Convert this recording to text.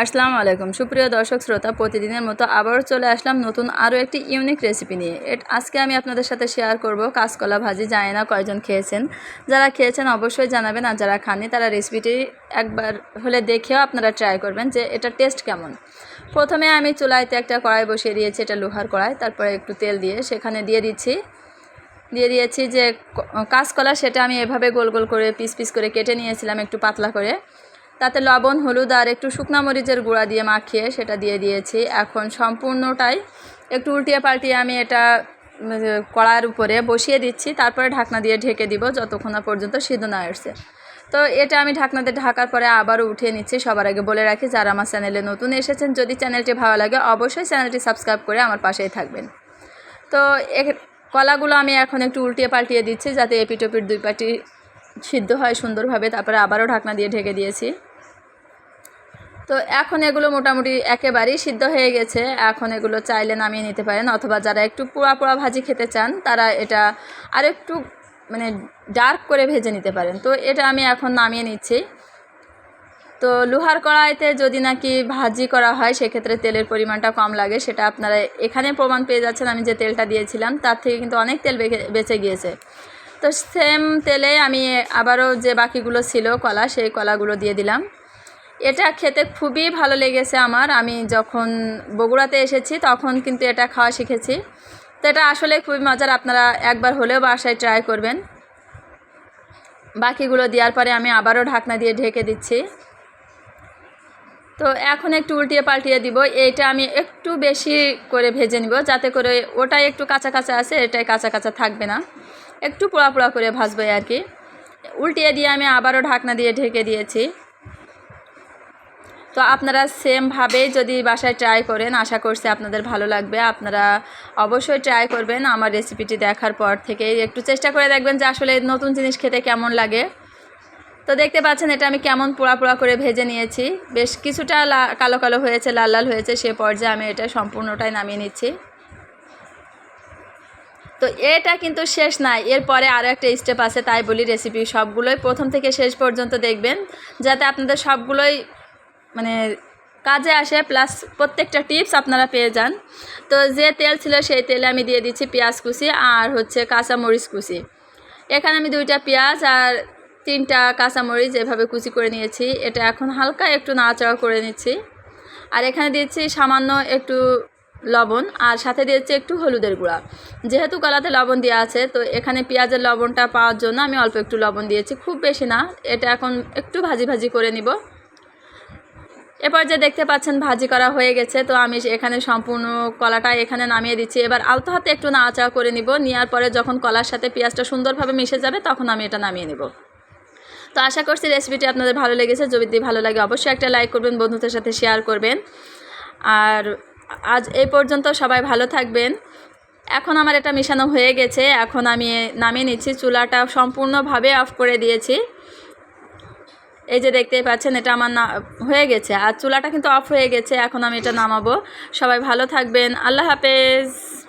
আসসালামু আলাইকুম। সুপ্রিয় দর্শক শ্রোতা, প্রতিদিনের মতো আবারও চলে আসলাম নতুন আরও একটি ইউনিক রেসিপি নিয়ে। এট, আজকে আমি আপনাদের সাথে শেয়ার করব কাঁচকলা ভাজি, জানি না কয়জন খেয়েছেন। যারা খেয়েছেন অবশ্যই জানাবেন, আর যারা খাননি তারা রেসিপিটি একবার হলে দেখেও আপনারা ট্রাই করবেন যে এটা টেস্ট কেমন। প্রথমে আমি চুলাইতে একটা কড়াই বসিয়ে দিয়েছি, এটা লোহার কড়াই। তারপরে একটু তেল দিয়ে সেখানে দিয়ে দিচ্ছি, দিয়ে দিয়েছি যে কাঁচকলা সেটা আমি এভাবে গোল গোল করে, পিস পিস করে কেটে নিয়েছিলাম একটু পাতলা করে। তাতে লবণ, হলুদ আর একটু শুকনা মরিচের গুঁড়া দিয়ে মাখিয়ে সেটা দিয়ে দিয়েছি। এখন সম্পূর্ণটাই একটু উল্টিয়ে পাল্টিয়ে আমি এটা কড়ার উপরে বসিয়ে দিচ্ছি। তারপরে ঢাকনা দিয়ে ঢেকে দিব যতক্ষণ না পর্যন্ত সিদ্ধ না আসছে। তো এটা আমি ঢাকনাতে ঢাকার পরে আবারও উঠিয়ে নিচ্ছি সবার আগে বলে রাখি, যারা আমার চ্যানেলে নতুন এসেছেন, যদি চ্যানেলটি ভালো লাগে অবশ্যই চ্যানেলটি সাবস্ক্রাইব করে আমার পাশেই থাকবেন। তো এ- কলাগুলো আমি এখন একটু উল্টিয়ে পাল্টিয়ে দিচ্ছি যাতে এপিটোপিট দুই পাটি সিদ্ধ হয় সুন্দরভাবে, তারপরে আবারও ঢাকনা দিয়ে ঢেকে দিয়েছি। তো এখন এগুলো মোটামুটি একেবারেই সিদ্ধ হয়ে গেছে। এখন এগুলো চাইলে নামিয়ে নিতে পারেন, অথবা যারা একটু পোড়া পোড়া ভাজি খেতে চান, তারা এটা আর একটু মানে ডার্ক করে ভেজে নিতে পারেন। তো এটা আমি এখন নামিয়ে নিচ্ছি। তো লোহার কড়াইতে যদি নাকি ভাজি করা হয়, সেক্ষেত্রে তেলের পরিমাণটা কম লাগে। সেটা আপনারা এখানে প্রমাণ পেয়ে যাচ্ছেন আমি যে তেলটা দিয়েছিলাম, তার থেকে কিন্তু অনেক তেল বেঁচে গিয়েছে। তো সেম তেলে আমি আবারও যে বাকিগুলো ছিল কলা, সেই কলাগুলো দিয়ে দিলাম। এটা খেতে খুবই ভালো লেগেছে আমার। আমি যখন বগুড়াতে এসেছি তখন কিন্তু এটা খাওয়া শিখেছি। তো এটা আসলে খুবই মজার, আপনারা একবার হলেও বাসায় ট্রাই করবেন। বাকিগুলো দেওয়ার পরে আমি আবারও ঢাকনা দিয়ে ঢেকে দিচ্ছি। তো এখন একটু উল্টিয়ে পাল্টিয়ে দিব। এইটা আমি একটু বেশি করে ভেজে নিব, যাতে করে ওটাই একটু কাঁচা কাঁচা আছে, এটাই কাঁচা কাঁচা থাকবে না। একটু পোড়া পোড়া করে ভাজবো আর কি। উল্টিয়ে দিয়ে আমি আবারও ঢাকনা দিয়ে ঢেকে দিয়েছি। তো আপনারা সেমভাবেই যদি বাসায় ট্রাই করেন, আশা করছি আপনাদের ভালো লাগবে। আপনারা অবশ্যই ট্রাই করবেন আমার রেসিপিটি দেখার পর থেকে একটু চেষ্টা করে দেখবেন যে আসলে নতুন জিনিস খেতে কেমন লাগে। তো দেখতে পাচ্ছেন এটা আমি কেমন পোড়া পোড়া করে ভেজে নিয়েছি। বেশ কিছুটা কালো কালো হয়েছে, লাল লাল হয়েছে, সে পর্যায়ে আমি এটা সম্পূর্ণটাই নামিয়ে নিচ্ছি। তো এটা কিন্তু শেষ নাই। এরপরে আরও একটা স্টেপ আছে, তাই বলি রেসিপি সবগুলোই প্রথম থেকে শেষ পর্যন্ত দেখবেন, যাতে আপনাদের সবগুলোই মানে কাজে আসে প্লাস প্রত্যেকটা টিপস আপনারা পেয়ে যান। তো যে তেল ছিল সেই তেলে আমি দিয়ে দিচ্ছি পেঁয়াজ কুচি আর হচ্ছে কাঁচামরিচ কুচি। এখানে আমি দুইটা পেঁয়াজ আর তিনটা কাঁচামরিচ এভাবে কুচি করে নিয়েছি। এটা এখন হালকা একটু নাড়াচাড়া করে নিচ্ছি। আর এখানে দিচ্ছি সামান্য একটু লবণ আর সাথে দিয়েছি একটু হলুদের গুঁড়া। যেহেতু কলাতে লবণ দেওয়া আছে, তো এখানে পেঁয়াজের লবণটা পাওয়ার জন্য আমি অল্প একটু লবণ দিয়েছি। খুব বেশি না, এটা এখন একটু ভাজি ভাজি করে নিব। এরপর যে দেখতে পাচ্ছেন ভাজি করা হয়ে গেছে, তো আমি এখানে সম্পূর্ণ কলাটা এখানে নামিয়ে দিচ্ছি। এবার আলতো হাতে একটু নাড়াচাড়া করে নিব। নেওয়ার পরে যখন কলার সাথে পেঁয়াজটা সুন্দরভাবে মিশে যাবে, তখন আমি এটা নামিয়ে নেব। তো আশা করছি রেসিপিটি আপনাদের ভালো লেগেছে। যদি ভালো লাগে, অবশ্যই একটা লাইক করবেন, বন্ধুদের সাথে শেয়ার করবেন। আর আজ এই পর্যন্ত সবাই ভালো থাকবেন। এখন আমার এটা মেশানো হয়ে গেছে। এখন আমি নামিয়ে নিচ্ছি। চুলাটা সম্পূর্ণভাবে অফ করে দিয়েছি। এই যে দেখতেই পাচ্ছেন, এটা আমার না হয়ে গেছে। আর চুলাটা কিন্তু অফ হয়ে গেছে। এখন আমি এটা নামাবো। সবাই ভালো থাকবেন। আল্লাহ হাফেজ।